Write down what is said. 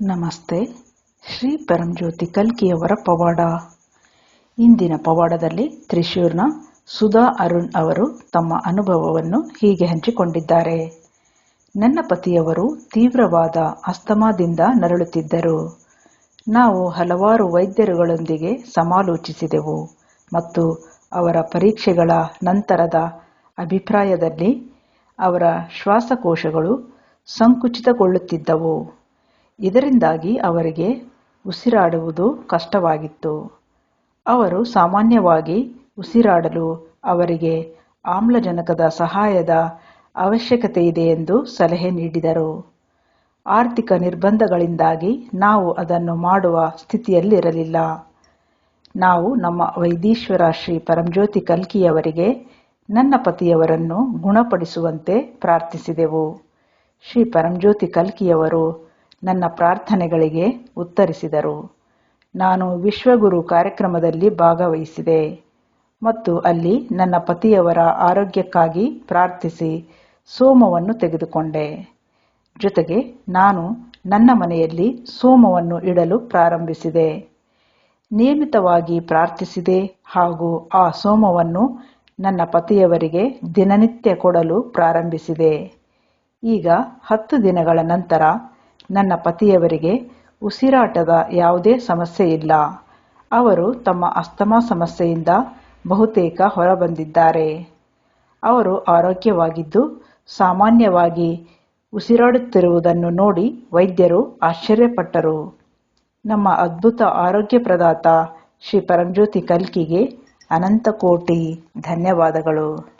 ನಮಸ್ತೆ. ಶ್ರೀ ಪರಂಜ್ಯೋತಿ ಕಲ್ಕಿಯವರ ಪವಾಡ. ಇಂದಿನ ಪವಾಡದಲ್ಲಿ ತ್ರಿಶೂರ್ನ ಸುಧಾ ಅರುಣ್ ಅವರು ತಮ್ಮ ಅನುಭವವನ್ನು ಹೀಗೆ ಹಂಚಿಕೊಂಡಿದ್ದಾರೆ. ನನ್ನ ಪತಿಯವರು ತೀವ್ರವಾದ ಅಸ್ತಮಾದಿಂದ ನರಳುತ್ತಿದ್ದರು. ನಾವು ಹಲವಾರು ವೈದ್ಯರುಗಳೊಂದಿಗೆ ಸಮಾಲೋಚಿಸಿದೆವು ಮತ್ತು ಅವರ ಪರೀಕ್ಷೆಗಳ ನಂತರದ ಅಭಿಪ್ರಾಯದಲ್ಲಿ ಅವರ ಶ್ವಾಸಕೋಶಗಳು ಸಂಕುಚಿತಗೊಳ್ಳುತ್ತಿದ್ದವು. ಇದರಿಂದಾಗಿ ಅವರಿಗೆ ಉಸಿರಾಡುವುದು ಕಷ್ಟವಾಗಿತ್ತು. ಅವರು ಸಾಮಾನ್ಯವಾಗಿ ಉಸಿರಾಡಲು ಅವರಿಗೆ ಆಮ್ಲಜನಕದ ಸಹಾಯದ ಅವಶ್ಯಕತೆಯಿದೆ ಎಂದು ಸಲಹೆ ನೀಡಿದರು. ಆರ್ಥಿಕ ನಿರ್ಬಂಧಗಳಿಂದಾಗಿ ನಾವು ಅದನ್ನು ಮಾಡುವ ಸ್ಥಿತಿಯಲ್ಲಿರಲಿಲ್ಲ. ನಾವು ನಮ್ಮ ವೈದೀಶ್ವರ ಶ್ರೀ ಪರಂಜ್ಯೋತಿ ಕಲ್ಕಿಯವರಿಗೆ ನನ್ನ ಪತಿಯವರನ್ನು ಗುಣಪಡಿಸುವಂತೆ ಪ್ರಾರ್ಥಿಸಿದೆವು. ಶ್ರೀ ಪರಂಜ್ಯೋತಿ ಕಲ್ಕಿಯವರು ನನ್ನ ಪ್ರಾರ್ಥನೆಗಳಿಗೆ ಉತ್ತರಿಸಿದರು. ನಾನು ವಿಶ್ವಗುರು ಕಾರ್ಯಕ್ರಮದಲ್ಲಿ ಭಾಗವಹಿಸಿದೆ ಮತ್ತು ಅಲ್ಲಿ ನನ್ನ ಪತಿಯವರ ಆರೋಗ್ಯಕ್ಕಾಗಿ ಪ್ರಾರ್ಥಿಸಿ ಸೋಮವನ್ನು ತೆಗೆದುಕೊಂಡೆ. ಜೊತೆಗೆ ನಾನು ನನ್ನ ಮನೆಯಲ್ಲಿ ಸೋಮವನ್ನು ಇಡಲು ಪ್ರಾರಂಭಿಸಿದೆ. ನಿಯಮಿತವಾಗಿ ಪ್ರಾರ್ಥಿಸಿದೆ ಹಾಗೂ ಆ ಸೋಮವನ್ನು ನನ್ನ ಪತಿಯವರಿಗೆ ದಿನನಿತ್ಯ ಕೊಡಲು ಪ್ರಾರಂಭಿಸಿದೆ. ಈಗ ಹತ್ತು ದಿನಗಳ ನಂತರ ನನ್ನ ಪತಿಯವರಿಗೆ ಉಸಿರಾಟದ ಯಾವುದೇ ಸಮಸ್ಯೆ ಇಲ್ಲ. ಅವರು ತಮ್ಮ ಅಸ್ತಮಾ ಸಮಸ್ಯೆಯಿಂದ ಬಹುತೇಕ ಹೊರಬಂದಿದ್ದಾರೆ. ಅವರು ಆರೋಗ್ಯವಾಗಿದ್ದು, ಸಾಮಾನ್ಯವಾಗಿ ಉಸಿರಾಡುತ್ತಿರುವುದನ್ನು ನೋಡಿ ವೈದ್ಯರು ಆಶ್ಚರ್ಯಪಟ್ಟರು. ನಮ್ಮ ಅದ್ಭುತ ಆರೋಗ್ಯ ಪ್ರದಾತ ಶ್ರೀ ಪರಂಜ್ಯೋತಿ ಕಲ್ಕಿಗೆ ಅನಂತ ಕೋಟಿ ಧನ್ಯವಾದಗಳು.